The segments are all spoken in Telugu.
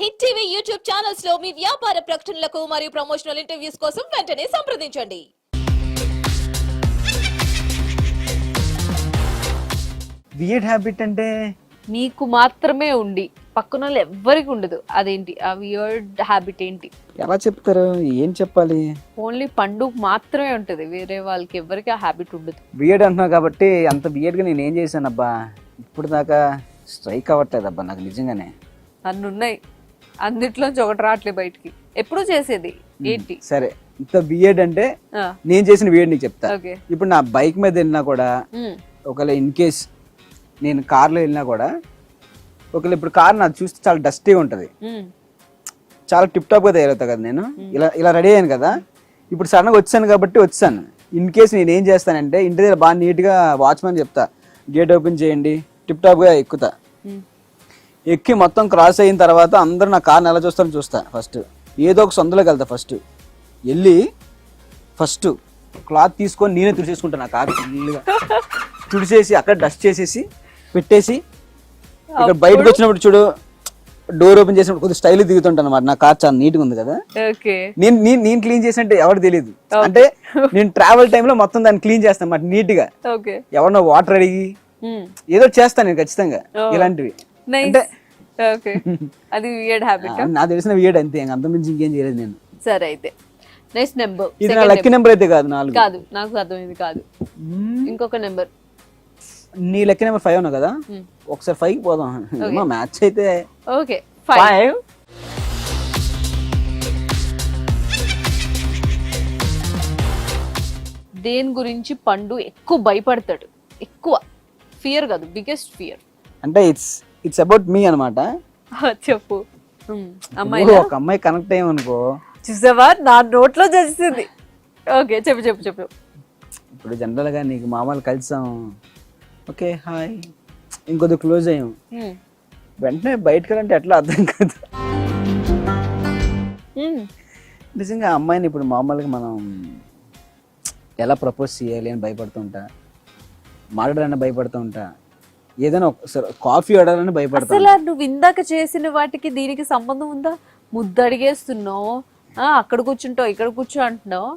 హిట్ టీవీ యూట్యూబ్ ఛానల్స్లో మీ వ్యాపార ప్రకటనలకు మరియు ప్రమోషనల్ ఇంటర్వ్యూస్ కోసం వెంటనే సంప్రదించండి. వియర్డ్ హ్యాబిట్ అంటే? నీకు మాత్రమే ఉండి పక్కన వాళ్ళు ఎవ్వరికి ఉండదు. అదేంటి? ఆ వియర్డ్ హ్యాబిట్ ఏంటి? ఎలా చెప్తారు? ఏం చెప్పాలి? ఓన్లీ పండుగ మాత్రమే ఉంటది. వేరే వాళ్ళకి ఎవరికి ఆ హ్యాబిట్ ఉండదు. బియర్డ్ అంటున్నావు కాబట్టి అంత బియర్డ్గా నేను ఏం చేశాను అబ్బా ఇప్పుడు దాకా స్ట్రైక్ అవ్వట్లేదు అబ్బా నాకు నిజంగానే. అన్ని అన్నిట్లోంచి ఒకటి రావట్లే బయటికి. ఎప్పుడు చేసేది ఏంటి? సరే ఇంత బియర్డ్ అంటే నేను చేసిన బియర్డ్ నీకు చెప్తా. ఇప్పుడు నా బైక్ మీద వెళ్ళినా కూడా ఒకవేళ ఇన్ కేస్ నేను కార్లో వెళ్ళినా కూడా ఒకవేళ ఇప్పుడు కార్ నాకు చూస్తే చాలా డస్టీగా ఉంటుంది. చాలా టిప్ టాప్గా తయారవుతా కదా నేను. ఇలా ఇలా రెడీ అయ్యాను కదా. ఇప్పుడు సడన్గా వచ్చాను కాబట్టి వచ్చాను. ఇన్ కేస్ నేను ఏం చేస్తానంటే ఇంటి దగ్గర బాగా నీట్గా వాచ్మెన్ చెప్తా. గేట్ ఓపెన్ చేయండి టిప్ టాప్గా ఎక్కుతా ఎక్కి మొత్తం క్రాస్ అయిన తర్వాత అందరూ నా కార్ని ఎలా చూస్తారని చూస్తా. ఫస్ట్ ఏదో ఒక సొంతలోకి వెళ్తా ఫస్ట్. వెళ్ళి ఫస్ట్ క్లాత్ తీసుకొని నేనే తుడిచేసుకుంటాను నా కార్ ఫుల్గా తుడిచేసి అక్కడ డస్ట్ చేసేసి పెట్టేసి ఇక్కడ బయటకు వచ్చినప్పుడు చూడు డోర్ ఓపెన్ చేసినప్పుడు కొద్దిగా స్టైల్ దిగుతుంటాను అనమాట నా కార్ చాలా నీట్గా ఉంది కదా. నేను నేను క్లీన్ చేసినట్టు ఎవరు తెలియదు అంటే నేను ట్రావెల్ టైంలో మొత్తం దాన్ని క్లీన్ చేస్తాను అన్నమాట నీట్గా ఎవరినో వాటర్ అడిగి ఏదో చేస్తాను నేను ఖచ్చితంగా. ఇలాంటివి. ఓకే అది వియర్డ్ హ్యాబిట్ నాకు తెలిసిన వీడ్ అంతే ఇంక అంతమించి ఇంకేం చేయలేదు నేను. సరే అయితే. నెక్స్ట్ నెంబర్ ఇది నా లక్కీ నెంబర్ అయితే కాదు నాలుగు. కాదు నాకు అర్థమైంది కాదు. మ్మ్. ఇంకొక నెంబర్ నీ లక్కీ నెంబర్ ఫైవ్ ఉన్నావు కదా? ఒకసారి ఫైవ్ పోదాం. ఏమో మ్యాచ్ అయితే ఓకే ఫైవ్ దేని గురించి పండు ఎక్కువ భయపడతాడు? ఎక్కువ. ఫియర్ కాదు బిగ్గెస్ట్ ఫియర్ అంటే ఇట్స్ ఇట్స్ అబౌట్ మీ అనమాట చెప్పు. అమ్మాయి ఒక అమ్మాయి కనెక్ట్ అయ్యామనుకో. చూసావా? నా నోట్లో చేసింది. ఓకే చెప్పు చెప్పు చెప్పు. ఇప్పుడు జనరల్గా నీకు మామూలు కలిసాం. ఓకే హాయ్ ఇంకొద్ది క్లోజ్ అయ్యాం. వెంటనే బయటకు అంటే ఎట్లా అర్థం కాదు. నిజంగా ఆ అమ్మాయిని ఇప్పుడు మామూలుగా మనం ఎలా ప్రపోజ్ చేయాలి అని భయపడుతూ ఉంటా? మాట్లాడాలని భయపడుతూ ఉంటా? ఏదైనా ఒకసారి కాఫీ ఆడాలని భయపడతా అసలు నువ్వు ఇందాక చేసిన వాటికి దీనికి సంబంధం ఉందా? ముద్దు అడిగేస్తున్నావు. ఆ, అక్కడ కూర్చుంటావు ఇక్కడ కూర్చో అంటున్నావు.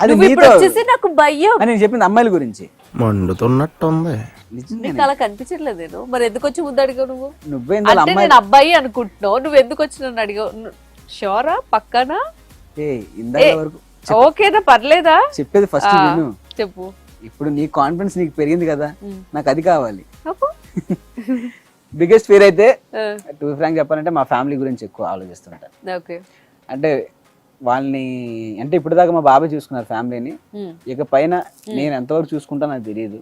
అది నువ్వు ఇప్పుడు నీతో వచ్చేసి నాకు భయం. అని నేను చెప్పింది అమ్మాయిల గురించి. మండుతున్నట్టుంది. నీకు అలా కనిపించట్లేదు నేను మరి ఎందుకు వచ్చి ముద్దు అడిగావు నువ్వు? నువ్వే అంటే అమ్మాయి నేను అబ్బాయి అనుకుంటున్నావు. నువ్వు ఎందుకు వచ్చి నన్ను అడిగావు? షోరా? పక్కనా? ఏ ఇందాక. వరకు ఓకేనా పర్లేదా? చెప్పేది ఫస్ట్ చెప్పు. ఇప్పుడు నీ కాన్ఫిడెన్స్ నీకు పెరిగింది కదా. నాకు అది కావాలి. బిగ్గెస్ట్ ఫీర్ అయితే టూ ఫ్రాంక్ చెప్పాలంటే మా ఫ్యామిలీ గురించి ఎక్కువ ఆలోచిస్తుంటా. ఓకే. అంటే వాళ్ళని అంటే ఇప్పుడు దాకా మా బాబాయ్ చూసుకున్నారు ఫ్యామిలీని. ఇక పైన నేను ఎంతవరకు చూసుకుంటా నాకు తెలియదు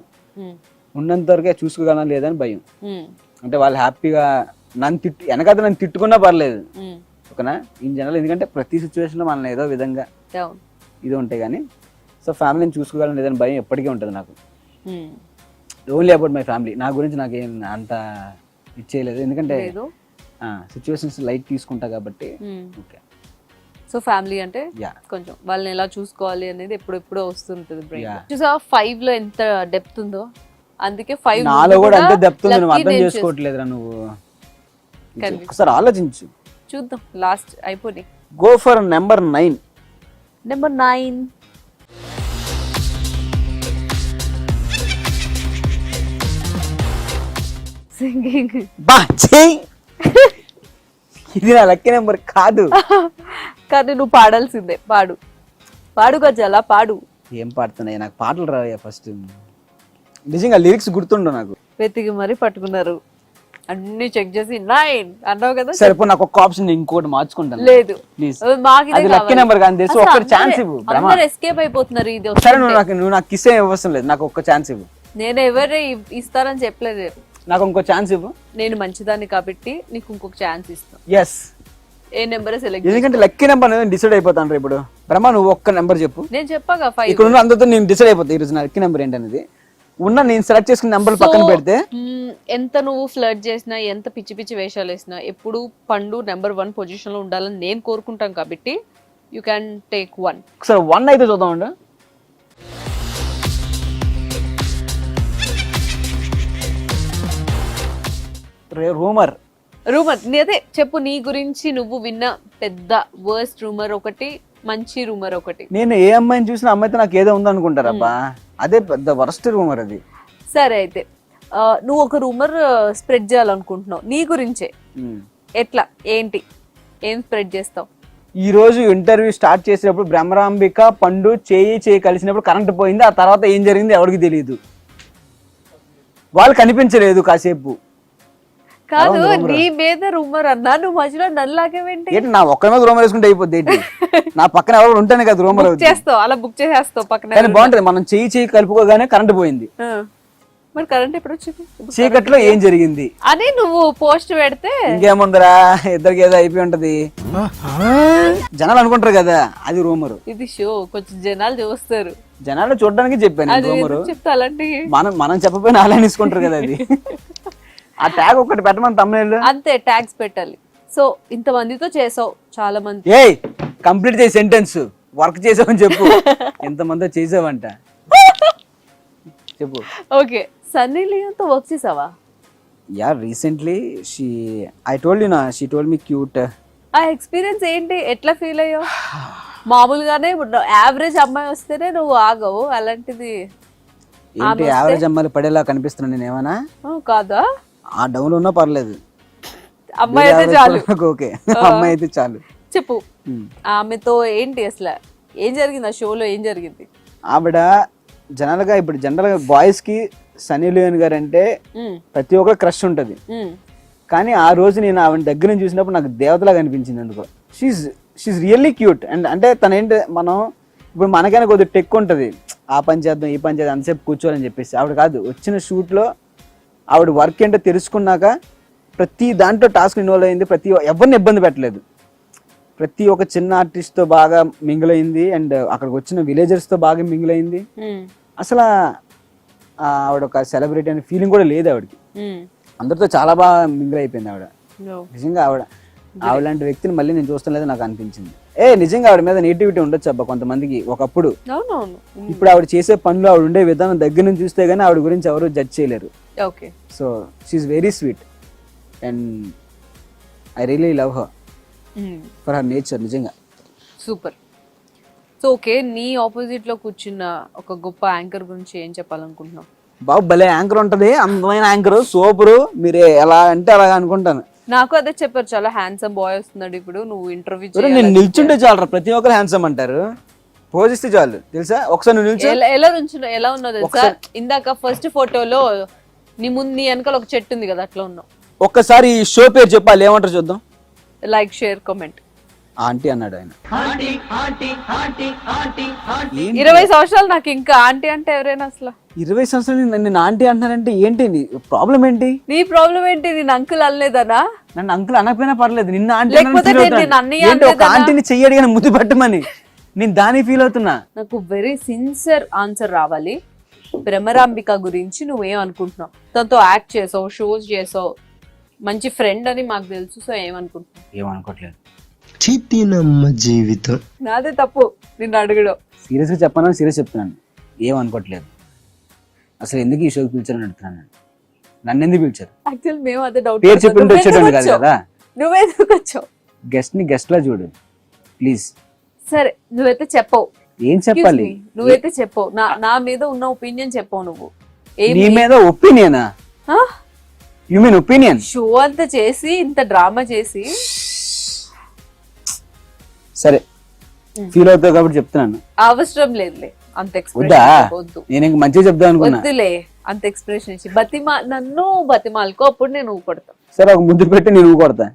ఉన్నంత వరకే చూసుకోగలనా లేదని భయం. అంటే వాళ్ళు హ్యాపీగా నన్ను తిట్టు వెనకాల నన్ను తిట్టుకున్నా పర్లేదు. ఓకేనా? ఇన్ జనరల్ ఎందుకంటే ప్రతి సిచ్యువేషన్లో మనల్ని ఏదో విధంగా. ఇది ఉంటాయి కానీ సో ఫ్యామిలీని చూసుకోగలను లేదని భయం ఎప్పటికీ ఉంటుంది నాకు. ఓన్లీ అబౌట్ మై ఫ్యామిలీ నా గురించి నాకేం అంత ఇచ్చేయలేదు ఎందుకంటే సిచ్యువేషన్స్ లైట్ తీసుకుంటా కాబట్టి. ఓకే. సో ఫ్యామిలీ అంటే కొంచెం వాళ్ళని ఎలా చూసుకోవాలి అనేది ఎప్పుడెప్పుడు వస్తుంటుంది బ్రెయిన్ Yeah. చూసా ఫైవ్లో ఎంత డెప్త్ ఉందో? అందుకే ఫైవ్ నాలో కూడా అంతే దెప్తు నువ్వు అర్థం చేసుకోవట్లేదురా నువ్వు. ఒకసారి ఆలోచించు. చూద్దాం. లాస్ట్ అయిపోయి go for number nine number nine singing. బా చెయ్. ఇది నా లక్కీ నెంబర్ కాదు. కానీ నువ్వు పాడాల్సిందే పాడు. పాడు గజాల పాడు. ఏం పాడుతున్నాయి? నాకు పాటలు రావయ్యా ఫస్ట్ నిజంగా లిరిక్స్ గుర్తుండు నాకు. వెతికి మరి పట్టుకున్నారు. అన్ని చెక్ చేసి నైన్ అన్నావు కదా? సరిపో నాకు ఒక ఆప్షన్ ఇంకోటి మార్చుకుంటాను. లేదు. ప్లీజ్ మాకు అది లక్కీ నెంబర్ కానీ తెలుసు. ఒక్క ఛాన్స్ ఇవ్వు. అందరు ఎస్కేప్ అయిపోతున్నారు ఇది సరే నువ్వు నాకు నువ్వు నాకు కిస్ ఇవ్వసం లేదు. నాకు ఒక్క ఛాన్స్ ఇవ్వు. నేను ఎవరే ఇస్తారని చెప్పలేదు. నాకు ఇంకో ఛాన్స్ ఇవ్వు. నేను మంచిదాన్ని కాబట్టి నీకు ఇంకొక ఛాన్స్ ఇస్తాను ఎస్ ఏ నెంబర్ సెలెక్ట్ ఎందుకంటే లక్కీ నెంబర్ అనేది డిసైడ్ అయిపోతాను రా ఇప్పుడు. బ్రహ్మ నువ్వు ఒక్క నెంబర్ చెప్పు. నేను చెప్పాగా ఫైవ్ ఇక్కడ ఉన్న అందరితో నేను డిసైడ్ అయిపోతా ఈరోజు నా లక్కీ నెంబర్ ఏంటనేది. ఉన్న నేను సెలెక్ట్ చేసుకున్న నెంబర్లు పక్కన పెడితే. ఎంత నువ్వు ఫ్లర్ట్ చేసినా ఎంత పిచ్చి పిచ్చి వేషాలు వేసినా ఎప్పుడు పండు నెంబర్ వన్ పొజిషన్లో ఉండాలని నేను కోరుకుంటాను కాబట్టి యూ క్యాన్ టేక్ వన్ ఒకసారి వన్ అయితే చూద్దామండి రూమర్. రూమర్. అదే చెప్పు నీ గురించి నువ్వు విన్న పెద్ద వర్స్ట్ రూమర్ ఒకటి మంచి రూమర్ ఒకటి. నేను ఏ అమ్మాయిని చూసినా అమ్మాయితో నాకు ఏదో ఉందనుకుంటారబ్బా. అదే పెద్ద వరస్ట్ రూమర్ అది. సరే అయితే నువ్వు ఒక రూమర్ స్ప్రెడ్ చేయాలనుకుంటున్నావు. నీ గురించే. ఎట్లా? ఏంటి? ఏం స్ప్రెడ్ చేస్తావు? ఈ రోజు ఇంటర్వ్యూ స్టార్ట్ చేసేటప్పుడు బ్రహ్మరాంబిక పండు చేయి చేయి కలిసినప్పుడు కరెంట్ పోయింది. ఆ తర్వాత ఏం జరిగింది ఎవరికి తెలియదు వాళ్ళు కనిపించలేదు కాసేపు. కాదు. నీ మీద రూమర్ అన్నా నువ్వు మధ్యలో నల్లాగేంటి ఏంటి నా ఒక్కరి మీద రూమర్ వేసుకుంటే అయిపోద్ది ఏంటి? నా పక్కన ఎవరు ఉంటేనే కదా రూమర్ చేస్తావు అలా బుక్ చేసేస్తావు పక్కన కానీ బాగుంటది మనం చేయి చేయి కలుపుకోగానే కరెంట్ పోయింది. మరి కరెంట్ ఎప్పుడు వచ్చింది చీకట్లో ఏం జరిగింది? అని నువ్వు పోస్ట్ పెడితే. ఇంకేముందరా ఇద్దరికి ఏదో అయిపోయి ఉంటది. జనాలు అనుకుంటారు కదా అది రూమర్ ఇది షో కొంచెం జనాలు చూస్తారు. జనాలు చూడడానికి చెప్పాను రూమర్ చెప్తా అలాంటి మనం మనం చెప్పపోయినా అలా తీసుకుంటారు కదా అది. ఆ ట్యాగ్ ఒకటి పెట్టమని తమ్ముళ్ళు అంతే ట్యాగ్స్ పెట్టాలి. సో ఇంతమందితో చేసావు చాలా మంది ఏయ్ కంప్లీట్ చేయి సెంటెన్స్ వర్క్ చేసావని చెప్పు. ఎంతమందో చేసావంట. చెప్పు. ఓకే సన్నీ లియోన్తో వర్క్ చేసావా? Yeah recently she I told you నా she told me cute ah experience ఏంటి? ఎట్లా ఫీల్ అయ్యావు? మామూలుగానే యావరేజ్ అమ్మాయి వస్తేనే నువ్వు ఆగవు అలాంటిది. ఏంటి యావరేజ్ అమ్మాయిలు పడేలా కనిపిస్తున్నా నేను ఏమన్నా ఆ, కాదా? ఆ డౌన్ ఉన్నా పర్లేదు. అమ్మాయి అయితే చాలు. ఓకే. అమ్మాయి అయితే చాలు. చెప్పు. ఆమెతో ఏంటి అసలు? ఏం జరిగింది ఆ షోలో? ఏం జరిగింది? ఆవిడ జనరల్గా ఇప్పుడు జనరల్గా బాయ్స్కి సనీ లియోన్ గారు అంటే ప్రతి ఒక్కరు క్రష్ ఉంటుంది. కానీ ఆ రోజు నేను ఆవిడ దగ్గర నుంచి చూసినప్పుడు నాకు దేవతలాగా అనిపించింది అందుకో. She's she's really cute and అంటే తన ఏంటి మనం ఇప్పుడు మనకైనా కొద్దిగా టెక్ ఉంటుంది. ఆ పని చేద్దాం ఈ పని చేద్దాం అంతసేపు కూర్చోవాలని చెప్పేసి. ఆవిడ కాదు వచ్చిన షూట్లో ఆవిడ వర్క్ ఏంటో తెలుసుకున్నాక ప్రతి దాంట్లో టాస్క్ ఇన్వాల్వ్ అయింది ప్రతి ఎవరిని ఇబ్బంది పెట్టలేదు. ప్రతి ఒక్క చిన్న ఆర్టిస్ట్తో బాగా మింగిల్ అయింది అండ్ అక్కడికి వచ్చిన విలేజర్స్తో బాగా మింగిల్ అయింది. అసలు ఆవిడ ఒక సెలబ్రిటీ అనే ఫీలింగ్ కూడా లేదు ఆవిడకి. అందరితో చాలా బాగా మింగిల్ అయిపోయింది ఆవిడ. నిజంగా ఆవిడ ఆవిడ లాంటి వ్యక్తిని మళ్ళీ నేను చూస్తాం లేదు నాకు అనిపించింది. ఏ నిజంగా ఆవిడ మీద నెగిటివిటీ ఉండొచ్చు అబ్బా కొంతమందికి ఒకప్పుడు. ఇప్పుడు ఆవిడ చేసే పనులు ఆవిడ ఉండే విధానం దగ్గర నుంచి చూస్తే గానీ ఆవిడ గురించి ఎవరు జడ్జ్ చేయలేరు. Okay. So she's very sweet and I really love her. For her nature నిజంగా. సూపర్ సో ఓకే నీ ఆపోజిట్లో కూర్చున్న ఒక గొప్ప యాంకర్ గురించి ఏం చెప్పాలనుకుంటున్నావు? బాబు భలే యాంకర్ ఉంటది అందమైన యాంకర్ సూపర్. మీరు ఎలా అంటే అలాగా అనుకుంటాను. నాకు అదే చెప్పారు చాలా హ్యాండ్సమ్ బాయ్ వస్తున్నాడు ఇప్పుడు నువ్వు ఇంటర్వ్యూ నేను నిల్చుంటే చాలు ప్రతి ఒక్కరు హ్యాండ్సమ్ అంటారు. పోజిస్తే చాలు తెలుసా? ఒకసారి నువ్వు నిల్చో. ఎలా నుంచున్నా ఎలా ఉన్నావు తెలుసా? ఇందాక ఫస్ట్ ఫోటోలో నీ ముందు నీ వెనకాల ఒక చెట్టు ఉంది కదా అట్లా ఉన్నావు. ఒక్కసారి ఈ షో పేరు చెప్పాలి ఏమంటారు చూద్దాం. లైక్ షేర్ కామెంట్ ఆంటీ అన్నాడు ఆయన? ఇరవై సంవత్సరాలు నాకు ఇంకా ఆంటీ అంటే ఎవరైనా అసలు? ఇరవై సంవత్సరాలు నేను- ఆంటీ అంటున్నానంటే ఏంటి? ప్రాబ్లం ఏంటి? నీ ప్రాబ్లం ఏంటి? నేను అంకుల్ అనలేదనా? నన్ను అంకుల్ అనకపోయినా పర్లేదు. నిన్న ఆంటీ? ఆంటీని చెయ్యడిగిన ముద్దు పెట్టమని. నేను దాని ఫీల్ అవుతున్నా. నాకు వెరీ సిన్సియర్ ఆన్సర్ రావాలి. భ్రమరాంబిక గురించి నువ్వేం అనుకుంటున్నావు తనతో యాక్ట్ చేసావు షోస్ చేసావు. మంచి ఫ్రెండ్ అని మాకు తెలుసు సో ఏమనుకుంటున్నావు? ఏమనుకోవట్లేదు చితినమ్మ జీవితం. నాదే తప్పు నిన్ను అడగడం. సీరియస్గా చెప్పాను సీరియస్ చెప్తున్నాను. ఏమనుకోవట్లేదు అసలు ఎందుకు ఈ షోకి పిలిచారని అడుగుతున్నాను నన్ను ఎందుకు పిలిచారు? యాక్చువల్ మేము అదే డౌట్ పేరు చెప్పింటే వచ్చేటోని కాదు కదా? నువ్వే ఎందుకు వచ్చావు? గెస్ట్ని గెస్ట్ లా చూడు ప్లీజ్. సరే నువ్వైతే చెప్పవు. ఏం చెప్పాలి? నువ్వైతే చెప్పవు. నా నా మీద ఉన్న ఒపీనియన్ చెప్పవు నువ్వు. ఏం నీ మీద ఒపీనియనా? You mean opinion? షో అంతా చేసి ఇంత డ్రామా చేసి సరే. ఫీల్ అవుతావు కాబట్టి చెప్తున్నాను. అవసరం లేదులే. అంత వద్దా? ఎక్స్ప్రెషన్ వద్దు నేను ఇంక మంచిగా చెప్దాం అనుకున్నా. వద్దులే. అంత ఎక్స్ప్రెషన్ ఇచ్చి. బతిమా నన్ను బతిమాలకు అప్పుడు నేను ఊ కొడతా. సరే ఒక ముద్దు పెట్టి నేను ఊ కొడతా.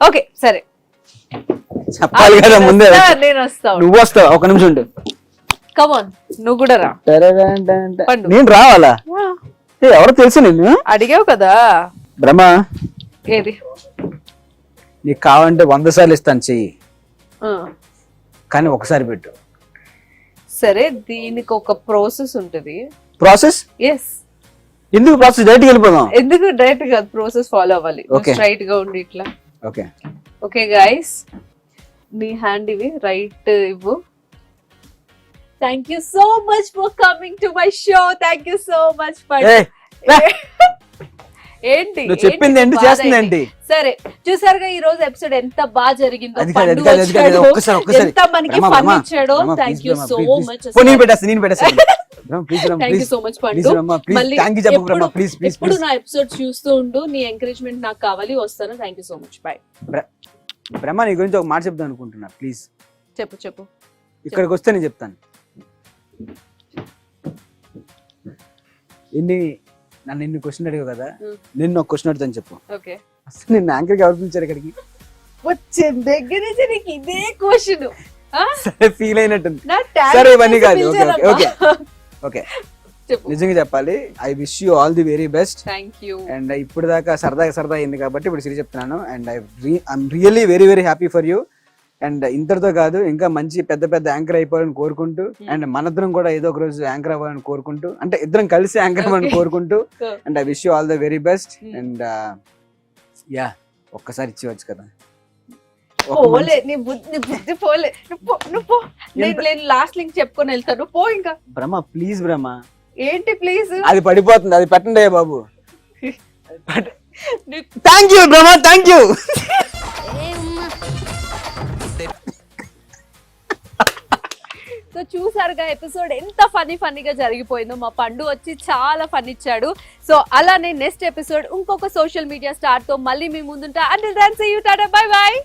ఓకే సరే. చెప్పాలి కదా ముందే. వస్తా, నేను వస్తా. నువ్వు వస్తావు ఒక నిమిషం ఉండు. కమాన్ నువ్వు కూడా రా. పండు. నేను రావాలా? ఏ, ఎవరో తెలుసు నేను అడిగావు కదా. బ్రహ్మ. ఏది? నీకు కావాలంటే వంద సార్లు ఇస్తాను చెయ్యి. కానీ ఒకసారి పెట్టు. సరే దీనికి ఒక ప్రాసెస్ ఉంటది. ప్రాసెస్? ఎస్ ఎందుకు ప్రాసెస్? డైరెక్ట్ వెళ్ళిపోదాం. ఎందుకు డైరెక్ట్గా ప్రాసెస్ ఫాలో అవ్వాలి. స్ట్రైట్గా ఉండి ఇట్లా. ఓకే. ఓకే గైస్ నీ హ్యాండ్ ఇవి రైట్ ఇవ్వు. Thank you so much for coming to my show thank you so much for. ఏంటి? నువ్వు చెప్పింది ఏంటి? చేస్తుంది? సరే చూసారుగా ఈ రోజు ఎపిసోడ్ ఎంత బాగా జరిగిందో పండు వచ్చాడు. ఎంత మనకి ఫన్ ఇచ్చాడో థ్యాంక్ యూ సో మచ్ నేను పెట్టేస్తాను నేను పెట్టేస్తాను Brahma, please, Brahma, thank you please. So much Please, Pandu. Brahma, please. మళ్ళీ Thank you చెప్పు, బ్రహ్మ, ఎప్పుడు- please, please, ఎప్పుడు please. నా ఎపిసోడ్ చూస్తూ ఉండు నీ ఎంకరేజ్మెంట్ నాకు కావాలి వస్తాను. Thank you so much bye Brahma నీ గురించి ఒక మాట చెప్తాను అనుకుంటున్నా ప్లీజ్ చెప్పు చెప్పు. ఇక్కడికి వస్తే నేను చెప్తాను. ఎన్ని నన్ను ఎన్ని క్వశ్చన్ అడిగావు కదా. నిన్ను ఒక క్వశ్చన్ అడుగుతాను చెప్పు. ఓకే. అసలు నిన్ను యాంకర్కి ఎవరు పిలిచారు ఇక్కడికి? వచ్చే దగ్గర నుంచి నీకు ఇదే క్వశ్చన్ సరే ఫీల్ అయినట్టుంది. సరే ఇవన్నీ కాదు ఓకే ఓకే ఓకే. నిజంగా చెప్పాలి I wish you all the very best thank you and ఇప్పుడు దాకా సరదాగా సరదా అయింది కాబట్టి ఇప్పుడు సిరి చెప్తున్నాను. And I I'm really very very happy for you and ఇంతటితో కాదు ఇంకా మంచి పెద్ద పెద్ద యాంకర్ అయిపోవాలని కోరుకుంటూ అండ్ మనద్దరం కూడా ఏదో ఒక రోజు యాంకర్ అవ్వాలని కోరుకుంటూ అంటే ఇద్దరం కలిసి యాంకర్ అవ్వాలని. కోరుకుంటూ and I wish you all the very best Hmm. And yeah ఒక్కసారి ఇచ్చేవచ్చు కదా. పోలే నీ బుద్ధి బుద్ధి పోలే. నువ్వు నేను లాస్ట్ లింక్ చెప్పుకొని వెళ్తాను. పో ఇంకా. బ్రహ్మ ప్లీజ్ బ్రహ్మ. ఏంటి ప్లీజ్ అది పడిపోతుంది అది పెట్టండి బాబు thank you Brahma thank you so చూసారుగా ఎపిసోడ్ ఎంత ఫనీ ఫనీగా జరిగిపోయిందో. మా పండు వచ్చి చాలా ఫన్ ఇచ్చాడు సో అలానే నెక్స్ట్ ఎపిసోడ్ ఇంకొక సోషల్ మీడియా స్టార్తో మళ్ళీ మీ ముందుంటా. అంటే then see you tata bye bye